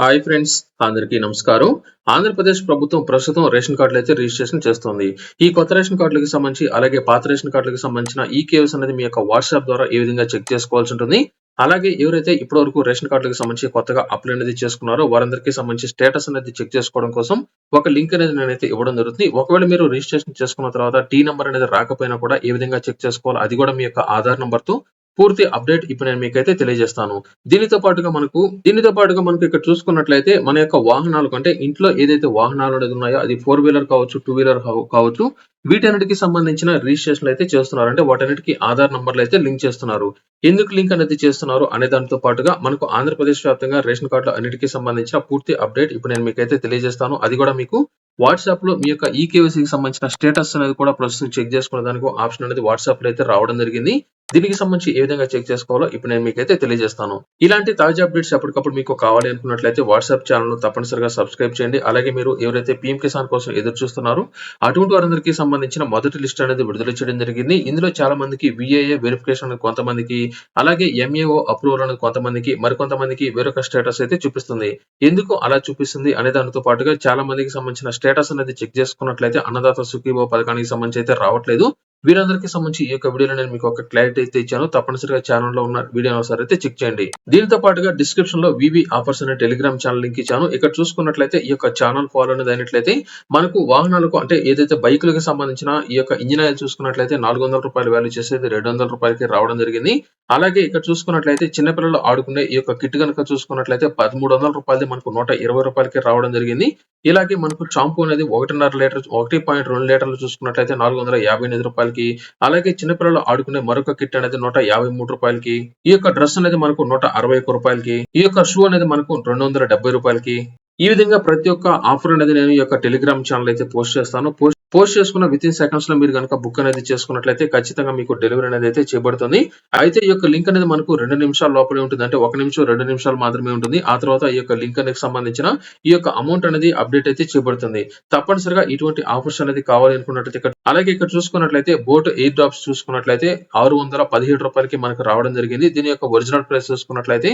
Hi friends అందరికీ నమస్కారం. ఆంధ్రప్రదేశ్ ప్రభుత్వం ప్రస్తుతం రేషన్ కార్డులు అయితే రిజిస్ట్రేషన్ చేస్తుంది. ఈ కొత్త రేషన్ కార్డులకు సంబంధించి అలాగే పాత రేషన్ కార్డులకు సంబంధించిన ఈ కేవ్స్ అనేది మీ యొక్క వాట్సాప్ ద్వారా ఏ విధంగా చెక్ చేసుకోవాల్సి ఉంటుంది. అలాగే ఎవరైతే ఇప్పటి వరకు రేషన్ కార్డులకు సంబంధించి కొత్తగా అప్లై అనేది చేసుకున్నారో వారందరికీ సంబంధించి స్టేటస్ అనేది చెక్ చేసుకోవడం కోసం ఒక లింక్ అనేది నేనైతే ఇవ్వడం జరుగుతుంది. ఒకవేళ మీరు రిజిస్ట్రేషన్ చేసుకున్న తర్వాత టీ నెంబర్ అనేది రాకపోయినా కూడా ఏ విధంగా చెక్ చేసుకోవాలో అది కూడా మీ యొక్క ఆధార్ నెంబర్తో పూర్తి అప్డేట్ ఇప్పుడు నేను మీకైతే తెలియజేస్తాను. దీనితో పాటుగా మనకు దీనితో పాటుగా మనకు ఇక్కడ చూసుకున్నట్లయితే మన యొక్క వాహనాలు అంటే ఇంట్లో ఏదైతే వాహనాలు అనేది ఉన్నాయో అది ఫోర్ వీలర్ కావచ్చు టూ వీలర్ కావచ్చు వీటన్నిటికి సంబంధించిన రిజిస్ట్రేషన్ అయితే చేస్తున్నారు. అంటే వాటన్నిటికి ఆధార్ నంబర్లు అయితే లింక్ చేస్తున్నారు. ఎందుకు లింక్ అనేది చేస్తున్నారు అనే దానితో పాటుగా మనకు ఆంధ్రప్రదేశ్ వ్యాప్తంగా రేషన్ కార్డులు అన్నిటికీ సంబంధించిన పూర్తి అప్డేట్ ఇప్పుడు నేను మీకైతే తెలియజేస్తాను. అది కూడా మీకు వాట్సాప్లో మీ యొక్క ఈకేవీసీకి సంబంధించిన స్టేటస్ అనేది కూడా ప్రస్తుతం చెక్ చేసుకునే దానికి ఆప్షన్ అనేది వాట్సాప్లో అయితే రావడం జరిగింది. దీనికి సంబంధించి ఏ విధంగా చెక్ చేసుకోవాలో ఇప్పుడు నేను మీకైతే తెలియజేస్తాను. ఇలాంటి తాజా అప్డేట్స్ ఎప్పటికప్పుడు మీకు కావాలి అనుకున్నట్లయితే వాట్సాప్ ఛానల్ తప్పనిసరిగా సబ్స్క్రైబ్ చేయండి. అలాగే మీరు ఎవరైతే పీఎం కిసాన్ కోసం ఎదురు చూస్తున్నారో అటువంటి వారందరికీ సంబంధించిన మొదటి లిస్ట్ అనేది విడుదల చేయడం జరిగింది. ఇందులో చాలా మందికి విఏఏ వెరిఫికేషన్ కొంతమందికి అలాగే ఎంఏఓ అప్రూవల్ అనేది కొంతమందికి మరికొంతమందికి వేరొక స్టేటస్ అయితే చూపిస్తుంది. ఎందుకు అలా చూపిస్తుంది అనే దానితో పాటుగా చాలా మందికి సంబంధించిన స్టేటస్ అనేది చెక్ చేసుకున్నట్లయితే అన్నదాత సుఖీభో పథకానికి సంబంధించి అయితే రావట్లేదు. వీరందరికీ సంబంధించి ఈ యొక్క వీడియోలో నేను మీకు ఒక క్లారిటీ అయితే ఇచ్చాను. తప్పనిసరిగా ఛానల్లో ఉన్న వీడియో ఒకసారి అయితే చెక్ చేయండి. దీనితో పాటుగా డిస్క్రిప్షన్లో వివి ఆఫర్స్ అనే టెలిగ్రామ్ ఛానల్ లింక్ ఇచ్చాను. ఇక్కడ చూసుకున్నట్లయితే ఈ యొక్క ఛానల్ ఫాలో అనేది అయినట్లయితే మనకు వాహనాలకు అంటే ఏదైతే బైకులకు సంబంధించిన ఈ యొక్క ఇంజిన్ ఆయిల్ చూసుకున్నట్లయితే నాలుగు వందల రూపాయలు వాల్యూ చేసేది రెండు వందల రూపాయలకి రావడం జరిగింది. అలాగే ఇక్కడ చూసుకున్నట్లయితే చిన్నపిల్లలు ఆడుకునే ఈ యొక్క కిట్ కనుక చూసుకున్నట్లయితే పదమూడు వందల రూపాయలది మనకు నూట ఇరవై రూపాయలకి రావడం జరిగింది. ఇలాగే మనకు షాంపూ అనేది ఒకటిన్నర లీటర్ ఒకటి పాయింట్ రెండు లీటర్లు చూసుకున్నట్లయితే నాలుగు వందల యాభై ఎనిమిది రూపాయలకి అలాగే చిన్నపిల్లలు ఆడుకునే మరొక కిట్ అనేది నూట యాభై మూడు రూపాయలకి ఈ యొక్క డ్రెస్ అనేది మనకు నూట అరవై ఒక్క రూపాయలకి ఈ యొక్క షూ అనేది మనకు రెండు వందల డెబ్బై రూపాయలకి ఈ విధంగా ప్రతి ఒక్క ఆఫర్ అనేది నేను ఈ యొక్క టెలిగ్రామ్ ఛానల్ అయితే పోస్ట్ చేస్తాను. పోస్ట్ పోస్ట్ చేసుకున్న విత్ ఇన్ సెకండ్స్లో మీరు కనుక బుక్ అనేది చేసుకున్నట్లయితే ఖచ్చితంగా మీకు డెలివరీ అనేది అయితే చేయబడుతుంది అయితే ఈ యొక్క లింక్ అనేది మనకు రెండు నిమిషాల లోపలే ఉంటుంది. అంటే ఒక నిమిషం రెండు నిమిషాలు మాత్రమే ఉంటుంది. ఆ తర్వాత ఈ యొక్క లింక్ అనేది సంబంధించిన ఈ యొక్క అమౌంట్ అనేది అప్డేట్ అయితే చేయబడుతుంది తప్పనిసరిగా ఇటువంటి ఆఫర్స్ అనేది కావాలి అనుకున్నట్లయితే ఇక్కడ అలాగే ఇక్కడ చూసుకున్నట్లయితే బోట్ ఎయిర్ డ్రాప్స్ చూసుకున్నట్లయితే ఆరు వందల పదిహేడు రూపాయలకి మనకు రావడం జరిగింది. దీని యొక్క ఒరిజినల్ ప్రైస్ చూసుకున్నట్లయితే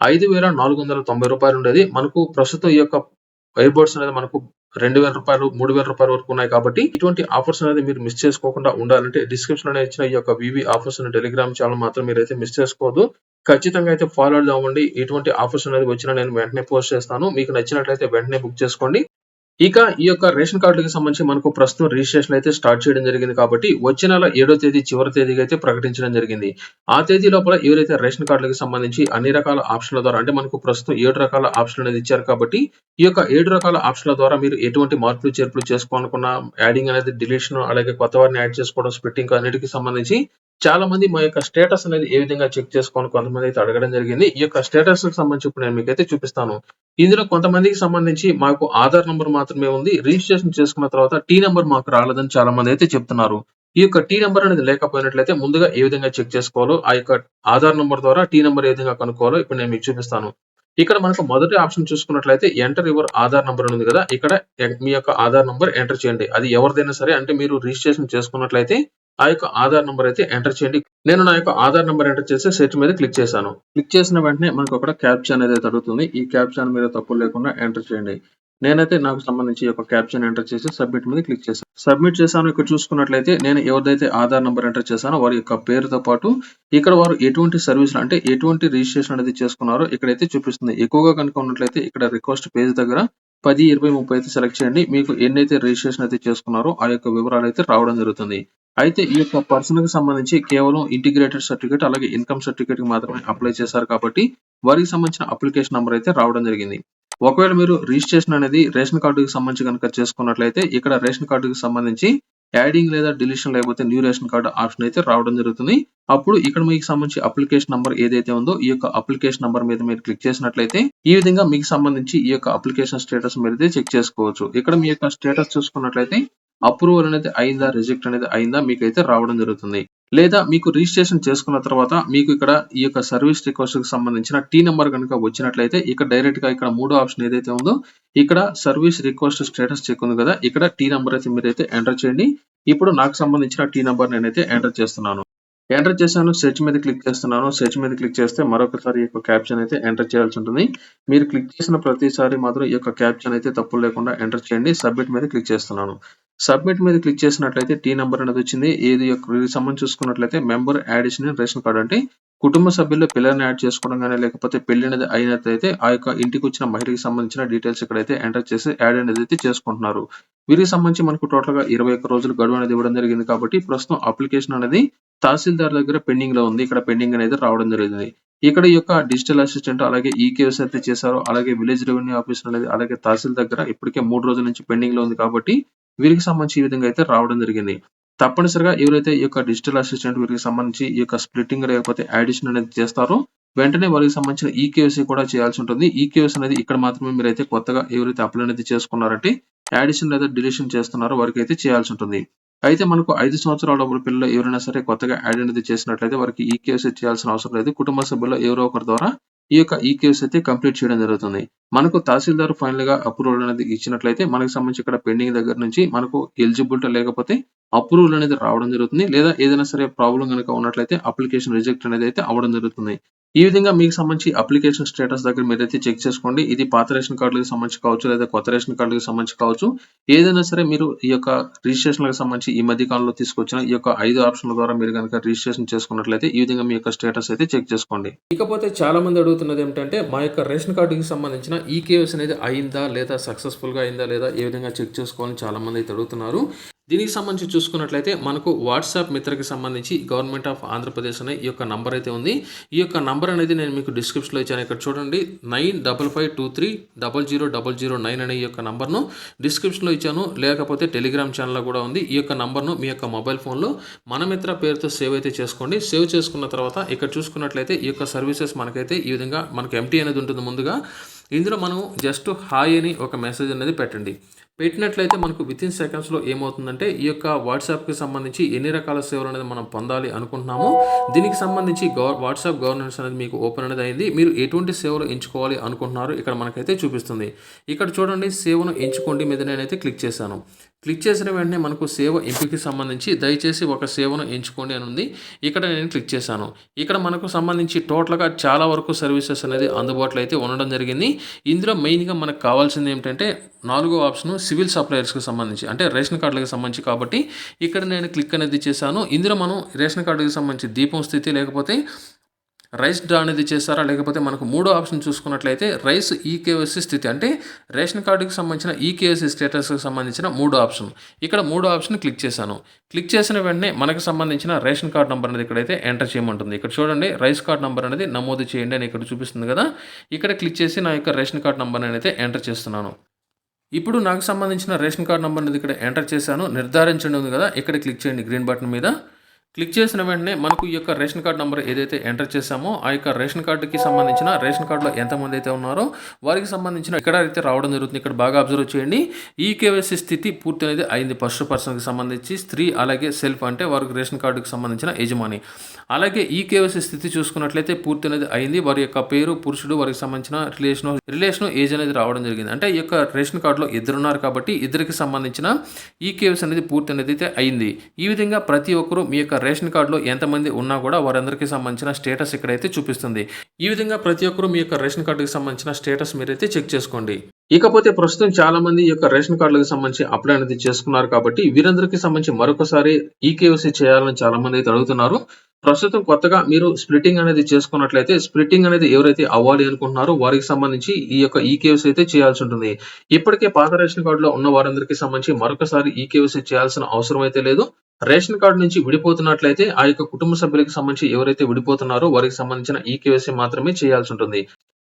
ఐదు వేల నాలుగు వందల తొంభై రూపాయలు ఉండేది. మనకు ప్రస్తుతం ఈ యొక్క ఎయిర్ బోర్డ్స్ అనేది మనకు రెండు వేల రూపాయలు మూడు వేల రూపాయల వరకు ఉన్నాయి కాబట్టి ఇటువంటి ఆఫర్స్ అనేది మీరు మిస్ చేసుకోకుండా ఉండాలంటే డిస్క్రిప్షన్లో ఇచ్చిన ఈ యొక్క వివి ఆఫర్స్ టెలిగ్రామ్ ఛానల్ మాత్రం మీరైతే మిస్ చేసుకోవద్దు. ఖచ్చితంగా అయితే ఫాలో అవ్వండి. ఇటువంటి ఆఫర్స్ అనేది వచ్చినా నేను వెంటనే పోస్ట్ చేస్తాను. మీకు నచ్చినట్లయితే వెంటనే బుక్ చేసుకోండి. ఇక ఈ యొక్క రేషన్ కార్డుకి సంబంధించి మనకు ప్రస్తుతం రిజిస్ట్రేషన్ అయితే స్టార్ట్ చేయడం జరిగింది కాబట్టి వచ్చే నెల ఏడో తేదీ చివరి తేదీకి అయితే ప్రకటించడం జరిగింది. ఆ తేదీ లోపల ఎవరైతే రేషన్ కార్డులకు సంబంధించి అన్ని రకాల ఆప్షన్ల ద్వారా అంటే మనకు ప్రస్తుతం ఏడు రకాల ఆప్షన్ అనేది ఇచ్చారు కాబట్టి ఈ యొక్క ఏడు రకాల ఆప్షన్ల ద్వారా మీరు ఎటువంటి మార్పులు చేర్పులు చేసుకోవాలనుకున్న యాడింగ్ అనేది డిలీషన్ అలాగే కొత్త వారిని యాడ్ చేసుకోవడం స్ప్లిట్టింగ్ అన్నిటికీ సంబంధించి చాలా మంది మా యొక్క స్టేటస్ అనేది ఏ విధంగా చెక్ చేసుకోవాలి కొంతమంది అయితే అడగడం జరిగింది. ఈ యొక్క స్టేటస్కి సంబంధించి ఇప్పుడు నేను మీకైతే చూపిస్తాను. ఇందులో కొంతమందికి సంబంధించి మాకు ఆధార్ నంబర్ మాత్రమే ఉంది. రిజిస్ట్రేషన్ చేసుకున్న తర్వాత టీ నెంబర్ మాకు రాలేదని చాలా మంది అయితే చెప్తున్నారు. ఈ యొక్క టీ నెంబర్ అనేది లేకపోయినట్లయితే ముందుగా ఏ విధంగా చెక్ చేసుకోవాలో ఆ యొక్క ఆధార్ నంబర్ ద్వారా టీ నెంబర్ ఏ విధంగా కనుక్కోవాలో ఇప్పుడు నేను మీకు చూపిస్తాను. ఇక్కడ మనకు మొదటి ఆప్షన్ చూసుకున్నట్లయితే ఎంటర్ యువర్ ఆధార్ నంబర్ ఉంది కదా. ఇక్కడ మీ యొక్క ఆధార్ నంబర్ ఎంటర్ చేయండి. అది ఎవరిదైనా సరే అంటే మీరు రిజిస్ట్రేషన్ చేసుకున్నట్లయితే ఆ యొక్క ఆధార్ నంబర్ అయితే ఎంటర్ చేయండి. నేను నా యొక్క ఆధార్ నంబర్ ఎంటర్ చేసి సెట్ మీద క్లిక్ చేశాను. క్లిక్ చేసిన వెంటనే మనకు అక్కడ క్యాప్చా అనేది అడుగుతుంది ఈ క్యాప్చా మీద తప్పులు లేకుండా ఎంటర్ చేయండి. నేనైతే నాకు సంబంధించి ఒక క్యాప్షన్ ఎంటర్ చేసి సబ్మిట్ మీద క్లిక్ చేశాను సబ్మిట్ చేశాను. ఇక్కడ చూసుకున్నట్లయితే నేను ఎవరిదైతే ఆధార్ నంబర్ ఎంటర్ చేశానో వారి యొక్క పేరుతో పాటు ఇక్కడ వారు ఎటువంటి సర్వీస్ అంటే ఎటువంటి రిజిస్ట్రేషన్ అనేది చేసుకున్నారో ఇక్కడైతే చూపిస్తుంది. ఎక్కువగా కనుక ఉన్నట్లయితే ఇక్కడ రిక్వెస్ట్ పేజ్ దగ్గర పది ఇరవై ముప్పై అయితే సెలెక్ట్ చేయండి. మీకు ఎన్నైతే రిజిస్ట్రేషన్ అయితే చేసుకున్నారో ఆ యొక్క వివరాలు అయితే రావడం జరుగుతుంది. అయితే ఈ యొక్క పర్సన్కి సంబంధించి కేవలం ఇంటిగ్రేటెడ్ సర్టిఫికేట్ అలాగే ఇన్కమ్ సర్టిఫికేట్కి మాత్రమే అప్లై చేశారు కాబట్టి వారికి సంబంధించిన అప్లికేషన్ నెంబర్ అయితే రావడం జరిగింది. ఒకవేళ మీరు రిజిస్ట్రేషన్ అనేది రేషన్ కార్డుకి సంబంధించి కనుక చేసుకున్నట్లయితే ఇక్కడ రేషన్ కార్డుకి సంబంధించి యాడింగ్ లేదా డిలీషన్ లేకపోతే న్యూ రేషన్ కార్డు ఆప్షన్ అయితే రావడం జరుగుతుంది. అప్పుడు ఇక్కడ మీకు సంబంధించి అప్లికేషన్ నంబర్ ఏదైతే ఉందో ఈ యొక్క అప్లికేషన్ నంబర్ మీద మీరు క్లిక్ చేసినట్లయితే ఈ విధంగా మీకు సంబంధించి ఈ యొక్క అప్లికేషన్ స్టేటస్ మీద చెక్ చేసుకోవచ్చు. ఇక్కడ మీ యొక్క స్టేటస్ చూసుకున్నట్లయితే అప్రూవల్ అనేది అయిందా రిజెక్ట్ అనేది అయిందా మీకు అయితే రావడం జరుగుతుంది. లేదా మీకు రిజిస్ట్రేషన్ చేసుకున్న తర్వాత మీకు ఇక్కడ ఈ యొక్క సర్వీస్ రిక్వెస్ట్కి సంబంధించిన టీ నెంబర్ కనుక వచ్చినట్లయితే ఇక్కడ డైరెక్ట్గా ఇక్కడ మూడో ఆప్షన్ ఏదైతే ఉందో ఇక్కడ సర్వీస్ రిక్వెస్ట్ స్టేటస్ చెక్ ఉంది కదా ఇక్కడ టీ నెంబర్ అయితే మీరైతే ఎంటర్ చేయండి. ఇప్పుడు నాకు సంబంధించిన టీ నెంబర్ నేనైతే ఎంటర్ చేస్తున్నాను. ఎంటర్ చేశాను సెర్చ్ మీద క్లిక్ చేస్తున్నాను. సెర్చ్ మీద క్లిక్ చేస్తే మరొకసారి యొక్క క్యాప్షన్ అయితే ఎంటర్ చేయాల్సి ఉంటుంది. మీరు క్లిక్ చేసిన ప్రతిసారి మాత్రం ఈ యొక్క క్యాప్షన్ అయితే తప్పులు లేకుండా ఎంటర్ చేయండి. సబ్మిట్ మీద క్లిక్ చేస్తున్నాను. సబ్మిట్ మీద క్లిక్ చేసినట్లయితే టీ నెంబర్ అనేది వచ్చింది. ఏది యొక్క సంబంధించి చూసుకున్నట్లయితే మెంబర్ యాడిషన్ రేషన్ కార్డు అంటే కుటుంబ సభ్యుల్లో పిల్లల్ని యాడ్ చేసుకోవడం కానీ లేకపోతే పెళ్ళి అనేది అయినట్లయితే ఆ యొక్క ఇంటికి వచ్చిన మహిళకి సంబంధించిన డీటెయిల్స్ ఇక్కడైతే ఎంటర్ చేసి యాడ్ అనేది అయితే చేసుకుంటున్నారు. వీరికి సంబంధించి మనకు టోటల్గా ఇరవై ఒక్క రోజులు గడువు అనేది ఇవ్వడం జరిగింది కాబట్టి ప్రస్తుతం అప్లికేషన్ అనేది తహసీల్దార్ దగ్గర పెండింగ్లో ఉంది. ఇక్కడ పెండింగ్ అనేది రావడం జరిగింది. ఇక్కడ ఈ యొక్క డిజిటల్ అసిస్టెంట్ అలాగే ఈ అయితే చేశారు. అలాగే విలేజ్ రెవెన్యూ ఆఫీసర్ అనేది అలాగే తహసీల్ దగ్గర ఇప్పటికే మూడు రోజుల నుంచి పెండింగ్లో ఉంది కాబట్టి వీరికి సంబంధించి ఈ విధంగా అయితే రావడం జరిగింది. తప్పనిసరిగా ఎవరైతే ఈ యొక్క డిజిటల్ అసిస్టెంట్ వీరికి సంబంధించి ఈ యొక్క స్ప్లిట్టింగ్ లేకపోతే యాడిషన్ అనేది చేస్తారో వెంటనే వారికి సంబంధించిన ఈ కూడా చేయాల్సి ఉంటుంది. ఈ అనేది ఇక్కడ మాత్రమే మీరైతే కొత్తగా ఎవరైతే అప్లై అనేది చేసుకున్నారంటే యాడిషన్ లేదా డిలీషన్ చేస్తున్నారో వారికి అయితే చేయాల్సి ఉంటుంది. అయితే మనకు ఐదు సంవత్సరాల లోపల పిల్లలు ఎవరైనా సరే కొత్తగా యాడ్ అనేది చేసినట్లయితే వారికి ఈ చేయాల్సిన అవసరం లేదు. కుటుంబ సభ్యుల్లో ఎవరో ఒకరి ద్వారా ఈ యొక్క ఈ కేవైసీ అయితే కంప్లీట్ చేయడం జరుగుతుంది. మనకు తహసీల్దార్ ఫైనల్గా అప్రూవల్ అనేది ఇచ్చినట్లయితే మనకు సంబంధించి ఇక్కడ పెండింగ్ దగ్గర నుంచి మనకు ఎలిజిబిలిటీ లేకపోతే అప్రూవల్ అనేది రావడం జరుగుతుంది. లేదా ఏదైనా సరే ప్రాబ్లం కనుక ఉన్నట్లయితే అప్లికేషన్ రిజెక్ట్ అనేది అయితే అవ్వడం జరుగుతుంది. ఈ విధంగా మీకు సంబంధించి అప్లికేషన్ స్టేటస్ దగ్గర మీరైతే చెక్ చేసుకోండి. ఇది పాత రేషన్ కార్డులకు సంబంధించి కావచ్చు లేదా కొత్త రేషన్ కార్డులకు సంబంధించి కావచ్చు. ఏదైనా సరే మీరు ఈ యొక్క రిజిస్ట్రేషన్లకు సంబంధించి ఈ మధ్య కాలంలో తీసుకొచ్చిన ఈ యొక్క ఐదు ఆప్షన్ల ద్వారా మీరు కనుక రిజిస్ట్రేషన్ చేసుకున్నట్లయితే ఈ విధంగా మీ యొక్క స్టేటస్ అయితే చెక్ చేసుకోండి. ఇకపోతే చాలా మంది అడుగుతున్నది ఏమిటంటే మా యొక్క రేషన్ కార్డుకి సంబంధించిన ఈ కేఎస్ అనేది అయిందా లేదా సక్సెస్ఫుల్గా అయిందా లేదా ఏ విధంగా చెక్ చేసుకోవాలని చాలా మంది అయితే అడుగుతున్నారు. దీనికి సంబంధించి చూసుకున్నట్లయితే మనకు వాట్సాప్ మిత్రకి సంబంధించి గవర్నమెంట్ ఆఫ్ ఆంధ్రప్రదేశ్ అనే ఈ యొక్క నంబర్ అయితే ఉంది. ఈ యొక్క నంబర్ అనేది నేను మీకు డిస్క్రిప్షన్లో ఇచ్చాను. ఇక్కడ చూడండి nine double five two three double zero double zero nine అనే ఈ యొక్క నంబర్ను డిస్క్రిప్షన్లో ఇచ్చాను. లేకపోతే టెలిగ్రామ్ ఛానల్లో కూడా ఉంది. ఈ యొక్క నంబర్ను మీ యొక్క మొబైల్ ఫోన్లో మన మిత్ర పేరుతో సేవ్ అయితే చేసుకోండి. సేవ్ చేసుకున్న తర్వాత ఇక్కడ చూసుకున్నట్లయితే ఈ యొక్క సర్వీసెస్ మనకైతే ఈ విధంగా మనకు ఎంటీ అనేది ఉంటుంది ముందుగా. ఇందులో మనం జస్ట్ హాయ్ అని ఒక మెసేజ్ అనేది పెట్టండి. పెట్టినట్లయితే మనకు విత్ ఇన్ సెకండ్స్లో ఏమవుతుందంటే ఈ యొక్క వాట్సాప్కి సంబంధించి ఎన్ని రకాల సేవలు అనేది మనం పొందాలి అనుకుంటున్నామో దీనికి సంబంధించి గవర్ వాట్సాప్ గవర్నెన్స్ అనేది మీకు ఓపెన్ అనేది అయింది. మీరు ఎటువంటి సేవలు ఎంచుకోవాలి అనుకుంటున్నారు ఇక్కడ మనకైతే చూపిస్తుంది. ఇక్కడ చూడండి సేవను ఎంచుకోండి మీద నేనైతే క్లిక్ చేశాను. క్లిక్ చేసిన వెంటనే మనకు సేవ ఎంపికకి సంబంధించి దయచేసి ఒక సేవను ఎంచుకోండి అని ఉంది. ఇక్కడ నేను క్లిక్ చేశాను. ఇక్కడ మనకు సంబంధించి టోటల్గా చాలా వరకు సర్వీసెస్ అనేది అందుబాటులో అయితే ఉండడం జరిగింది. ఇందులో మెయిన్గా మనకు కావాల్సింది ఏమిటంటే నాలుగో ఆప్షన్ సివిల్ సప్లయర్స్కి సంబంధించి అంటే రేషన్ కార్డులకు సంబంధించి కాబట్టి ఇక్కడ నేను క్లిక్ అనేది చేశాను. ఇందులో మనం రేషన్ కార్డుకి సంబంధించి దీపం స్థితి లేకపోతే రైస్ డ్రా అనేది చేస్తారా లేకపోతే మనకు మూడో ఆప్షన్ చూసుకున్నట్లయితే రైస్ ఈకేఎస్సీ స్థితి అంటే రేషన్ కార్డుకి సంబంధించిన ఈకేఎస్సీ స్టేటస్కి సంబంధించిన మూడో ఆప్షన్. ఇక్కడ మూడో ఆప్షన్ క్లిక్ చేశాను. క్లిక్ చేసిన వెంటనే మనకు సంబంధించిన రేషన్ కార్డ్ నెంబర్ అనేది ఇక్కడైతే ఎంటర్ చేయమంటుంది. ఇక్కడ చూడండి రైస్ కార్డ్ నెంబర్ అనేది నమోదు చేయండి అని ఇక్కడ చూపిస్తుంది కదా. ఇక్కడ క్లిక్ చేసి నా యొక్క రేషన్ కార్డ్ నెంబర్ అయితే ఎంటర్ చేస్తున్నాను. ఇప్పుడు నాకు సంబంధించిన రేషన్ కార్డ్ నెంబర్ అనేది ఇక్కడ ఎంటర్ చేశాను. నిర్ధారించండి ఉంది కదా. ఇక్కడ క్లిక్ చేయండి గ్రీన్ బటన్ మీద. క్లిక్ చేసిన వెంటనే మనకు ఈ యొక్క రేషన్ కార్డు నెంబర్ ఏదైతే ఎంటర్ చేసామో ఆ యొక్క రేషన్ కార్డుకి సంబంధించిన రేషన్ కార్డులో ఎంతమంది అయితే ఉన్నారో వారికి సంబంధించిన ఇక్కడ అయితే రావడం జరుగుతుంది. ఇక్కడ బాగా అబ్జర్వ్ చేయండి. ఈ కేవైసీ స్థితి పూర్తి అనేది అయింది. ఫస్ట్ పర్సన్కి సంబంధించి స్త్రీ అలాగే సెల్ఫ్ అంటే వారికి రేషన్ కార్డుకి సంబంధించిన యజమాని. అలాగే ఈ కేవైసీ స్థితి చూసుకున్నట్లయితే పూర్తి అనేది అయింది. వారి యొక్క పేరు పురుషుడు వారికి సంబంధించిన రిలేషన్ రిలేషన్ ఏజ్ అనేది రావడం జరిగింది. అంటే ఈ యొక్క రేషన్ కార్డులో ఇద్దరు ఉన్నారు కాబట్టి ఇద్దరికి సంబంధించిన ఈ కేవైసీ అనేది పూర్తి అనేది అయితే అయింది. ఈ విధంగా ప్రతి ఒక్కరూ మీ యొక్క రేషన్ కార్డులో ఎంతమంది ఉన్నా కూడా వారందరికీ సంబంధించిన స్టేటస్ ఇక్కడైతే చూపిస్తుంది. ఈ విధంగా ప్రతి ఒక్కరూ మీ యొక్క రేషన్ కార్డుకి సంబంధించిన స్టేటస్ మీరైతే చెక్ చేసుకోండి. ఇకపోతే ప్రస్తుతం చాలా మంది ఈ యొక్క రేషన్ కార్డులకు సంబంధించి అప్లై అనేది చేసుకున్నారు కాబట్టి వీరందరికీ సంబంధించి మరొకసారి ఈ చేయాలని చాలా మంది అయితే అడుగుతున్నారు. ప్రస్తుతం కొత్తగా మీరు స్ప్లిటింగ్ అనేది చేసుకున్నట్లయితే స్ప్లిటింగ్ అనేది ఎవరైతే అవ్వాలి అనుకుంటున్నారో వారికి సంబంధించి ఈ యొక్క ఈ అయితే చేయాల్సి ఉంటుంది. ఇప్పటికే పాత రేషన్ కార్డులో ఉన్న వారందరికీ సంబంధించి మరొకసారి ఈ చేయాల్సిన అవసరం అయితే లేదు. రేషన్ కార్డు నుంచి విడిపోతున్నట్లయితే ఆ యొక్క కుటుంబ సభ్యులకు సంబంధించి ఎవరైతే విడిపోతున్నారో వారికి సంబంధించిన ఈ కేవైసీ మాత్రమే చేయాల్సి ఉంటుంది.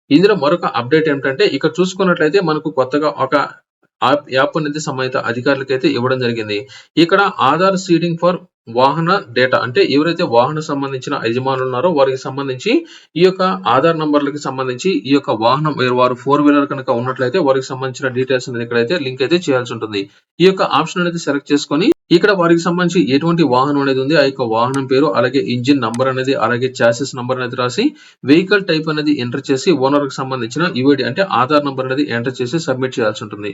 ఇందులో మరొక అప్డేట్ ఏమిటంటే ఇక్కడ చూసుకున్నట్లయితే మనకు కొత్తగా ఒక యాప్ అనేది సంబంధిత అధికారులకైతే ఇవ్వడం జరిగింది. ఇక్కడ Aadhaar seeding for Vahan data అంటే ఎవరైతే వాహన సంబంధించిన యజమానులు ఉన్నారో వారికి సంబంధించి ఈ యొక్క ఆధార్ నంబర్లకి సంబంధించి ఈ యొక్క వాహనం వారు ఫోర్ వీలర్ కనుక ఉన్నట్లయితే వారికి సంబంధించిన డీటెయిల్స్ అనేది ఇక్కడైతే లింక్ అయితే చేయాల్సి ఉంటుంది. ఈ యొక్క ఆప్షన్ అనేది సెలెక్ట్ చేసుకొని ఇక్కడ వారికి సంబంధించి ఎటువంటి వాహనం అనేది ఉంది? ఆ యొక్క వాహనం పేరు అలాగే ఇంజిన్ నంబర్ అనేది అలాగే చాసెస్ నంబర్ అనేది రాసి వెహికల్ టైప్ అనేది ఎంటర్ చేసి ఓనర్కి సంబంధించిన యుఐడి అంటే ఆధార్ నంబర్ అనేది ఎంటర్ చేసి సబ్మిట్ చేయాల్సి ఉంటుంది.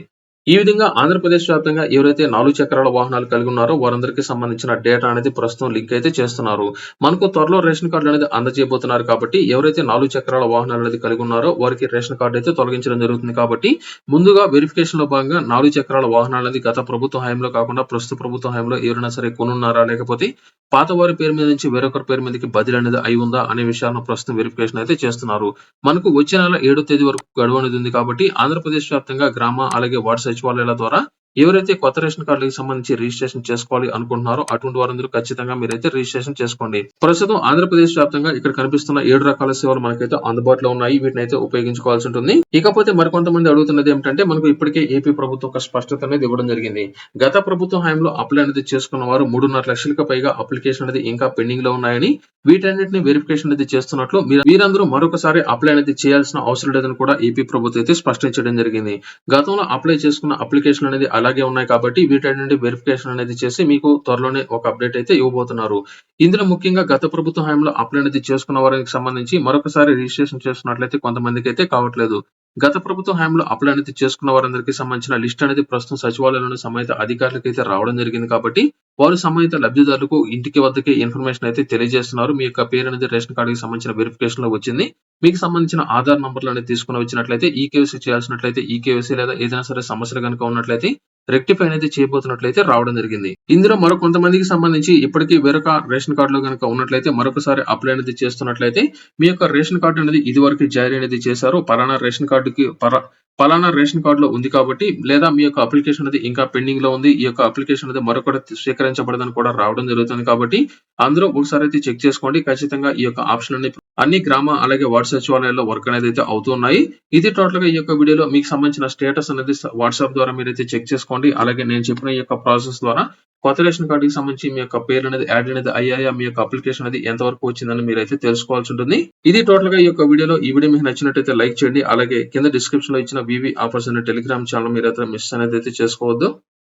ఈ విధంగా ఆంధ్రప్రదేశ్ వ్యాప్తంగా ఎవరైతే నాలుగు చక్రాల వాహనాలు కలిగి ఉన్నారో వారందరికీ సంబంధించిన డేటా అనేది ప్రస్తుతం లింక్ అయితే చేస్తున్నారు. మనకు త్వరలో రేషన్ కార్డులు అనేది అందజేయబోతున్నారు కాబట్టి ఎవరైతే నాలుగు చక్రాల వాహనాలు అనేది కలిగి ఉన్నారో వారికి రేషన్ కార్డు అయితే తొలగించడం జరుగుతుంది కాబట్టి ముందుగా వెరిఫికేషన్లో భాగంగా నాలుగు చక్రాల వాహనాలు అనేది గత ప్రభుత్వ హయాంలో కాకుండా ప్రస్తుత ప్రభుత్వ హయాంలో ఎవరైనా సరే కొనున్నారా లేకపోతే పాత వారి పేరు మీద నుంచి వేరొకరి పేరు మీదకి బదిలీ అనేది అయి ఉందా అనే విషయాలను ప్రస్తుతం వెరిఫికేషన్ అయితే చేస్తున్నారు. మనకు వచ్చే నెల ఏడో తేదీ వరకు గడువు అనేది ఉంది కాబట్టి ఆంధ్రప్రదేశ్ వ్యాప్తంగా గ్రామ అలాగే వార్డు వాళ్ళ ద్వారా. ఎవరైతే కొత్త రేషన్ కార్డులకు సంబంధించి రిజిస్ట్రేషన్ చేసుకోవాలి అనుకుంటున్నారో అటువంటి వారందరూ ఖచ్చితంగా మీరైతే రిజిస్ట్రేషన్ చేసుకోండి. ప్రస్తుతం ఆంధ్రప్రదేశ్ వ్యాప్తంగా ఇక్కడ కనిపిస్తున్న ఏడు రకాల సేవలు మనకైతే అందుబాటులో ఉన్నాయి. వీటిని అయితే ఉపయోగించుకోవాల్సి ఉంటుంది. ఇకపోతే మరికొంతమంది అడుగుతున్నది ఏమిటంటే మనకు ఇప్పటికే ఏపీ ప్రభుత్వం ఒక స్పష్టత అనేది ఇవ్వడం జరిగింది. గత ప్రభుత్వం హయాంలో అప్లై అనేది చేసుకున్న వారు మూడున్నర లక్షలకు పైగా అప్లికేషన్ అనేది ఇంకా పెండింగ్లో ఉన్నాయని వీటన్నిటిని వెరిఫికేషన్ అనేది చేస్తున్నట్లు మీరందరూ మరొకసారి అప్లై అనేది చేయాల్సిన అవసరం లేదని కూడా ఏపీ ప్రభుత్వం అయితే స్పష్టం చేయడం జరిగింది. గతంలో అప్లై చేసుకున్న అప్లికేషన్ అనేది అలాగే ఉన్నాయి కాబట్టి వీటన్నిటి వెరిఫికేషన్ అనేది చేసి మీకు త్వరలోనే ఒక అప్డేట్ అయితే ఇవ్వబోతున్నారు. ఇందులో ముఖ్యంగా గత ప్రభుత్వ హయాంలో అప్లై అనేది చేసుకున్న వారికి సంబంధించి మరొకసారి రిజిస్ట్రేషన్ చేస్తున్నట్లయితే కొంతమందికి అయితే కావట్లేదు. గత ప్రభుత్వ హయాంలో అప్లై అనేది చేసుకున్న వారందరికీ సంబంధించిన లిస్ట్ అనేది ప్రస్తుతం సచివాలయంలోని సమేత అధికారులకు అయితే రావడం జరిగింది కాబట్టి వారు సమేత లబ్ధిదారులకు ఇంటికి వద్దకే ఇన్ఫర్మేషన్ అయితే తెలియజేస్తున్నారు. మీ యొక్క పేరు అనేది రేషన్ కార్డుకి సంబంధించిన వెరిఫికేషన్లో వచ్చింది. మీకు సంబంధించిన ఆధార్ నంబర్లు అనేది తీసుకుని వచ్చినట్లయితే ఈ కేవైసీ చేయాల్సినట్లయితే ఈ కేవైసీ లేదా ఏదైనా సరే సమస్యలు కనుక ఉన్నట్లయితే రెక్టిఫై అనేది చేయబోతున్నట్లయితే రావడం జరిగింది. ఇందులో మరో కొంతమందికి సంబంధించి ఇప్పటికీ వేరొక రేషన్ కార్డులో కనుక ఉన్నట్లయితే మరొకసారి అప్లై అనేది చేస్తున్నట్లయితే మీ యొక్క రేషన్ కార్డు అనేది ఇదివరకు జారీ అనేది చేశారు. పలానా రేషన్ కార్డుకి పర పలానా రేషన్ కార్డులో ఉంది కాబట్టి లేదా మీ యొక్క అప్లికేషన్ అనేది ఇంకా పెండింగ్లో ఉంది. ఈ యొక్క అప్లికేషన్ అనేది మరొకటి స్వీకరించబడదని కూడా రావడం జరుగుతుంది కాబట్టి అందరూ ఒకసారి అయితే చెక్ చేసుకోండి. ఖచ్చితంగా ఈ యొక్క ఆప్షన్ అనేది అన్ని గ్రామ అలాగే వార్డు సచివాలయాల్లో వర్క్ అనేది అయితే అవుతున్నాయి ఇది టోటల్గా ఈ యొక్క వీడియోలో మీకు సంబంధించిన స్టేటస్ అనేది వాట్సాప్ ద్వారా మీరైతే చెక్ చేసుకోండి అలాగే నేను చెప్పిన ఈ యొక్క ప్రాసెస్ ద్వారా కొత్త రేషన్ కార్డుకి సంబంధించి మీ యొక్క పేరు అనేది యాడ్ అనేది అయ్యాయా మీ యొక్క అప్లికేషన్ అనేది ఎంత వరకు వచ్చిందని మీరైతే తెలుసుకోవాల్సి ఉంటుంది. ఇది టోటల్గా ఈ యొక్క వీడియోలో ఈ వీడియో మీకు నచ్చినట్టయితే లైక్ చేయండి. అలాగే కింద డిస్క్రిప్షన్లో ఇచ్చిన వివి ఆఫర్స్ అనే టెలిగ్రామ్ ఛానల్ మీరైతే మిస్ అనేది అయితే చేసుకోవద్దు.